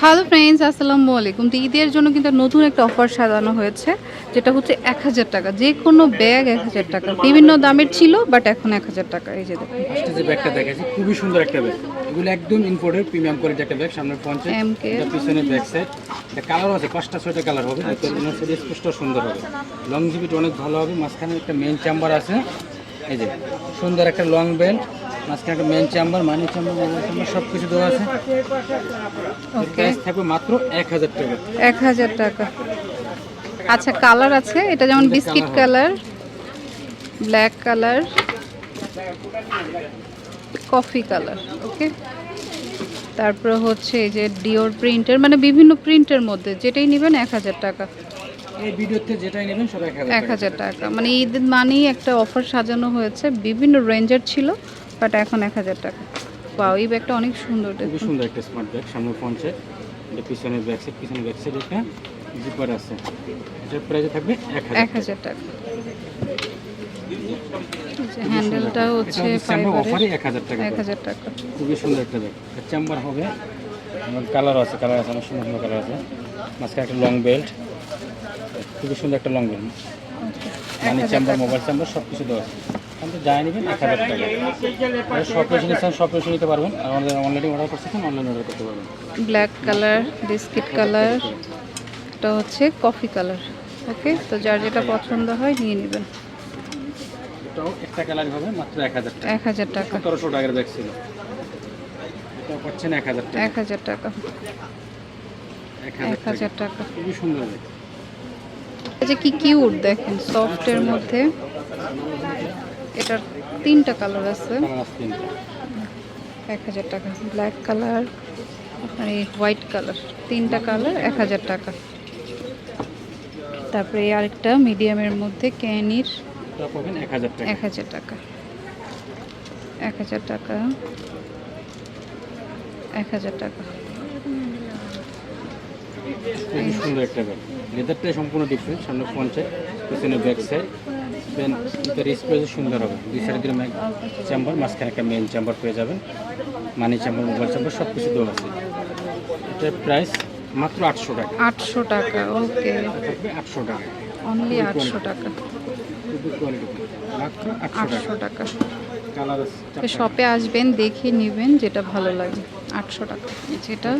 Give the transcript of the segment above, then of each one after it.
Hello friends আসসালামু আলাইকুম। তো ঈদের জন্য কিন্তু নতুন একটা অফার সাজানো হয়েছে যেটা হচ্ছে এক হাজার টাকা। যে কোনো ব্যাগ এক হাজার টাকা। বিভিন্ন দামের ছিল বাট এখন এক হাজার টাকা। এই যে দেখুন। যে ব্যাগটা দেখাচ্ছি খুবই সুন্দর একটা ব্যাগ এগুলো একদম ইম্পোর্টেড প্রিমিয়াম কোয়ালিটি একটা ব্যাগ সামনে পঞ্চাশ পিছনে ব্যাক সাইড এটা কালার আছে পাঁচটা ছয়টা কালার হবে। স্পষ্ট সুন্দর হবে। লং জিবিটি অনেক ভালো হবে। মাঝখানে একটা মেন চেম্বার আছে। এই যে সুন্দর একটা লং বেল্ট মাঝখানে একটা main chamber money chamber mobile chamber সব কিছু দেওয়া আছে। প্রাইস থাকবে মাত্র এক হাজার টাকা। এক হাজার টাকা। আচ্ছা কালার আছে। এটা যেমন biscuit colour black colour coffee colour okay তারপরে হচ্ছে এই যে ডিওর প্রিন্টের মানে বিভিন্ন প্রিন্টের মধ্যে যেটাই নেবেন এক হাজার টাকা। এই ভিডিওতে যেটাই নেবেন সব এক হাজার এক হাজার টাকা। মানে ঈদ মানেই একটা অফার সাজানো হয়েছে। বিভিন্ন রেঞ্জের ছিল। বাট এখন এক হাজার টাকা। পাও এই ব্যাগটা অনেক সুন্দর দেখুন। সুন্দর একটা স্মার্ট ব্যাগ সামনে পঞ্চাশ এটা পিছনে ব্যাক সাইড পিছনে ব্যাক সাইড একটা জিপার আছে। এটার প্রাইস থাকবে এক হাজার টাকা। হ্যান্ডেলটা হচ্ছে ফাইবারের টাকা খুবই সুন্দর একটা ব্যাগ চেম্বার হবে কালার আছে কালার আছে অনেক সুন্দর সুন্দর কালার আছে। মাঝখানে একটা লং বেল্ট খুবই সুন্দর একটা লং বেল্ট মানে চেম্বার মোবাইল চেম্বার সব কিছু দেওয়া আছে। কিন্তু যাই নেবেন এক হাজার টাকা। আর নিচ্ছেন সব নিতে পারবেন। আর আমাদের অনলাইনে অর্ডার করতেছেন অনলাইনে অর্ডার করতে পারবেন। ব্ল্যাক কালার বিস্কিট কালার এটা হচ্ছে কফি কালার ওকে তো যার যেটা পছন্দ হয় নিয়ে নেবেন। এটাও একটা কালার হবে মাত্র এক হাজার টাকা। এক হাজার টাকা। সতেরোশো টাকার ব্যাগ ছিল। এটাও পাচ্ছেন এক হাজার টাকা। এক হাজার টাকা। এক এক হাজার টাকা। খুবই সুন্দর ব্যাগ যে কি কিউট দেখেন সফটের মধ্যে। এটার তিনটা কালার আছে। এক হাজার টাকা। ব্ল্যাক কালার আপনার এই হোয়াইট কালার। তিনটা কালার এক হাজার টাকা। তারপরে এই আরেকটা মিডিয়ামের মধ্যে ক্যানির এক হাজার টাকা। এক হাজার টাকা। এক হাজার টাকা। এক হাজার টাকা। সুন্দর একটা ব্যাগ। লেদারটাই সম্পূর্ণ ডিফারেন্ট সামনে পঞ্চায়েত পিছনে ব্যাক সাইড দেন এটার স্পেস সুন্দর হবে। দুই সাইড ম্যাক চেম্বার মাঝখানে একটা মেন চেম্বার পেয়ে যাবেন। মানি চেম্বার মোবাইল চেম্বার সব কিছু দেওয়া আছে। এটার প্রাইস মাত্র আটশো টাকা। আটশো টাকা ওকে। আটশো টাকা। অনলি আটশো টাকা। আটশো টাকা। শপে আসবেন দেখে নেবেন যেটা ভালো লাগে। আটশো টাকা। যেটা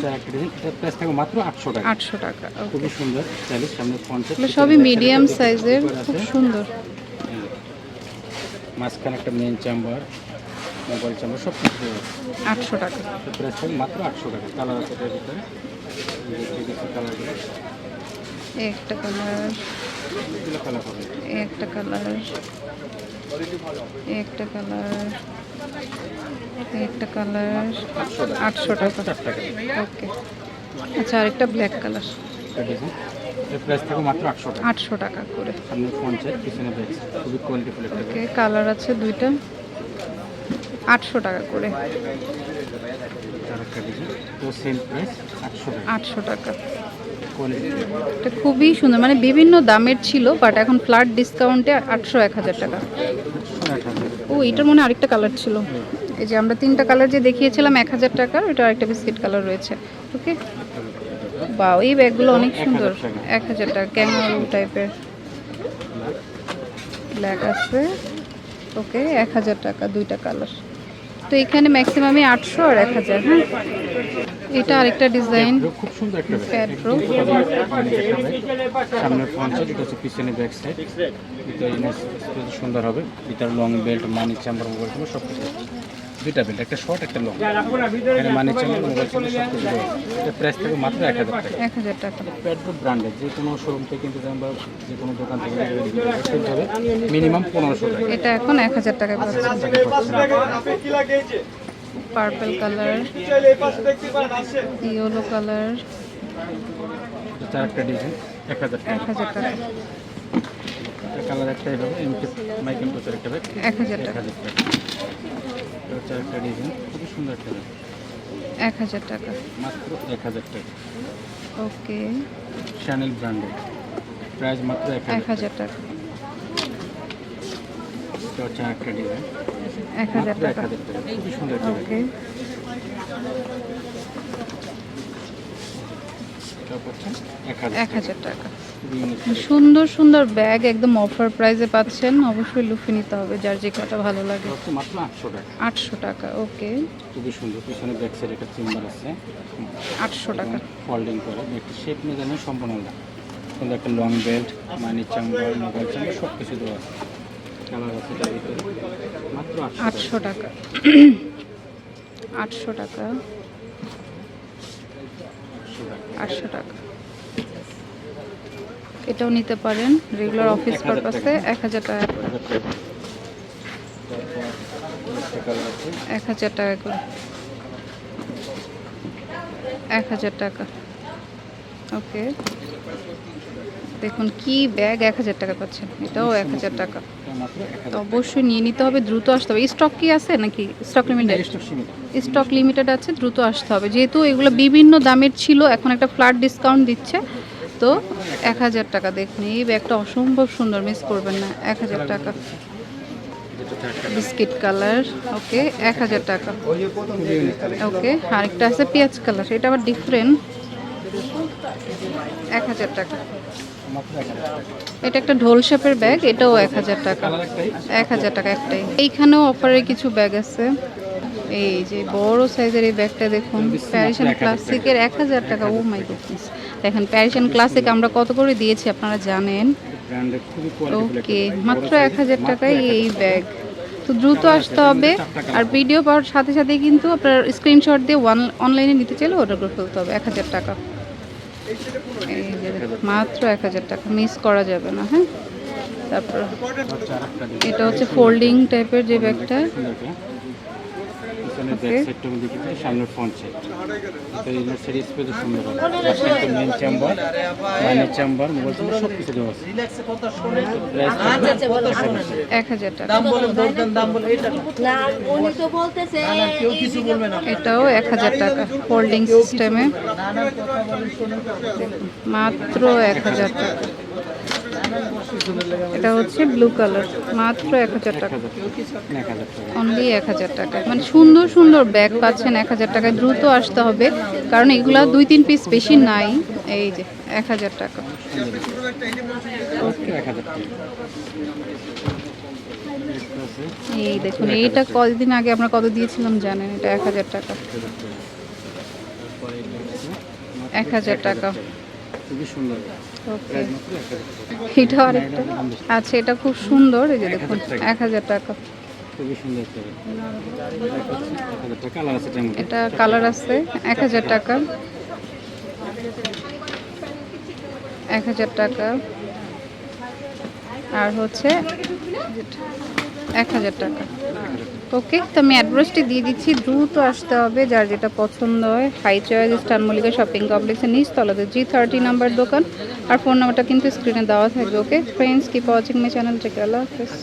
প্রাইস থাকবে মাত্র আটশো টাকা। আটশো টাকা খুবই সুন্দর চাইলে সামনে সবই মিডিয়াম সাইজের খুব সুন্দর। মাঝখানে একটা মেন চেম্বার মোবাইল চেম্বার সব কিছু আটশো টাকা। প্রাইস থাকবে মাত্র আটশো টাকা। কালার আছে এটার ভিতরে। কালারগুলো একটা কালার একটা কালার একটা কালার একটা কালার আটশো টাকা। ওকে আচ্ছা আরেকটা ব্ল্যাক কালার এটা দেখুন এর প্রাইস থাকবে মাত্র আটশো টাকা। টাকা করে। সামনে পঞ্চায়েত পিছনে ব্যাগ খুবই কোয়ালিটিফুল একটা ওকে কালার আছে দুইটা। আটশো টাকা করে। তো সেম প্রাইস আটশো টাকা। টাকা। এটা খুবই সুন্দর। মানে বিভিন্ন দামের ছিল বাট এখন ফ্ল্যাট ডিসকাউন্টে আটশো এক হাজার টাকা। ও এটার মনে আরেকটা কালার ছিল। এই যে আমরা তিনটা কালার যে দেখিয়েছিলাম এক হাজার টাকার ওটা আরেকটা বিস্কিট কালার রয়েছে। ওকে? বা এই ব্যাগগুলো অনেক সুন্দর। এক হাজার টাকা ক্যাঙ্গারু টাইপের। ব্ল্যাক আছে। ওকে এক হাজার টাকা দুইটা কালার তো এখানে ম্যাক্সিমামই আটশো আর এক হাজার হ্যাঁ? এটা আরেকটা ডিজাইন খুব সুন্দর একটা সামনে এটা হচ্ছে পিছনে ব্যাক সাইড এটা সুন্দর হবে। এটার long belt money chamber mobile সব কিছু। দুইটা বেল্ট একটা শর্ট একটা লং এখানে মানি চেম্বার মোবাইল চেম্বার সব কিছু এটা প্রাইস থাকবে মাত্র এক হাজার টাকা। এক হাজার টাকা। ব্র্যান্ডের যে কোনো শোরুম থেকে কিনতে চান বা যে কোনো দোকান থেকে কিনতে হবে মিনিমাম পনেরোশো টাকা। এটা এখন এক হাজার টাকা পার্পল কালার ইয়েলো কালার এটা চার একটা ডিজাইন এক হাজার টাকা। এক হাজার টাকা। কালার একটাই হবে এমকে মাইকেল কোচের একটা ব্যাগ এক হাজার টাকা। হাজার টাকা এটা চার একটা ডিজাইন। খুবই সুন্দর একটা এক হাজার টাকা। মাত্র এক হাজার টাকা। ওকে। শ্যানেল ব্র্যান্ডের প্রাইস মাত্র এক হাজার টাকা। এটা হচ্ছে একটা ডিজাইন। এক হাজার টাকা। খুবই সুন্দর ওকে। পাচ্ছেন। এক হাজার টাকা। সুন্দর সুন্দর ব্যাগ একদম অফার প্রাইসে পাচ্ছেন। অবশ্যই লুফে নিতে হবে যার যে কটা ভালো লাগে। মাত্র আটশো টাকা। আটশো টাকা ওকে। খুবই সুন্দর পিছনে ব্যাক সাইড একটা চেম্বার আছে। আটশো টাকা। ফোল্ডিং করে। একটু শেপ নিয়ে জানেন সম্পূর্ণ সুন্দর একটা long belt money chamber mobile chamber সব কিছু দেওয়া আছে। মাত্র আটশো টাকা। আটশো টাকা। আটশো টাকা। এটাও নিতে পারেন রেগুলার অফিস 1000 পারপাসে এক হাজার টাকা করে। এক হাজার টাকা করে। এক হাজার টাকা। ওকে। দেখুন কি ব্যাগ এক হাজার টাকা পাচ্ছেন এটাও এক হাজার টাকা। তো অবশ্যই নিয়ে নিতে হবে দ্রুত আসতে হবে। স্টক কি আছে নাকি? স্টক লিমিটেড স্টক লিমিটেড আছে দ্রুত আসতে হবে। যেহেতু এগুলো বিভিন্ন দামের ছিল এখন একটা ফ্ল্যাট ডিসকাউন্ট দিচ্ছে তো এক হাজার টাকা দেখুন। এই ব্যাগটা অসম্ভব সুন্দর মিস করবেন না। এক হাজার টাকা। বিস্কিট কালার ওকে এক হাজার টাকা। ওকে আরেকটা আছে পেঁয়াজ কালার এটা আবার ডিফারেন্ট এক হাজার টাকা। এটা একটা ঢোল শেপের ব্যাগ এটাও এক হাজার টাকা। এক হাজার টাকা একটাই। এইখানেও অফারের কিছু ব্যাগ আছে। এই যে বড় সাইজের এই ব্যাগটা দেখুন মাত্র প্যারিশন ক্লাসিকের এক হাজার টাকা। ও মাই গুডনেস দেখেন প্যারিশন ক্লাসিক আমরা কত করে দিয়েছি আপনারা জানেন? ওকে মাত্র এক হাজার টাকায় এই ব্যাগ। তো দ্রুত আসতে হবে। আর ভিডিও পাওয়ার সাথে সাথে কিন্তু আপনার স্ক্রিনশট দিয়ে অনলাইনে নিতে চাইলে অর্ডার করে ফেলতে হবে। এক হাজার টাকা। মাত্র এক হাজার টাকা। মিস করা যাবে না হ্যাঁ? তারপর এটা হচ্ছে ফোল্ডিং টাইপের যে ব্যাগটা সুন্দর করে ব্যাক সাইডটা আমি দেখি সামনের ফ্রন্ট সাইড এটা ইনার সাইড স্পেস সুন্দর হবে পাশে চেম্বার চেম্বার মোবাইল চেম্বার সব কিছু দেওয়া আছে। এক হাজার টাকা। না উনি তো বলতেছে এটাও এক হাজার টাকা হোল্ডিং সিস্টেমে মাত্র এক হাজার টাকা। এটা হচ্ছে ব্লু কালার মাত্র এক হাজার টাকা। অনলি এক হাজার টাকা। মানে সুন্দর সুন্দর ব্যাগ পাচ্ছেন এক হাজার টাকায় দ্রুত আসতে হবে। কারণ এগুলা দুই তিন পিস বেশি নাই। এই যে, এক হাজার টাকা। এই দেখুন, এইটা কতদিন আগে আমরা কত দিয়েছিলাম জানেন? এটা এক হাজার টাকা। এক হাজার টাকা। খুবই সুন্দর। এটা আরেকটা। আচ্ছা এটা খুব সুন্দর এই যে দেখুন এক হাজার টাকা। এটা কালার আছে এক হাজার টাকা। এক হাজার টাকা। আর হচ্ছে এক হাজার টাকা। ওকে, তো আমি অ্যাড্রেসটি দিয়ে দিচ্ছি। দ্রুত আসতে হবে, যার যেটা পছন্দ হয়। হাই চয়েস মল্লিকা শপিং কমপ্লেক্সের নিচ তলাতে জি থার্টি নাম্বার দোকান। আর ফোন নাম্বারটা কিন্তু স্ক্রিনে দেওয়া থাকবে, okay? Friends keep watching my channel থেকে আল্লাহ হাফেজ।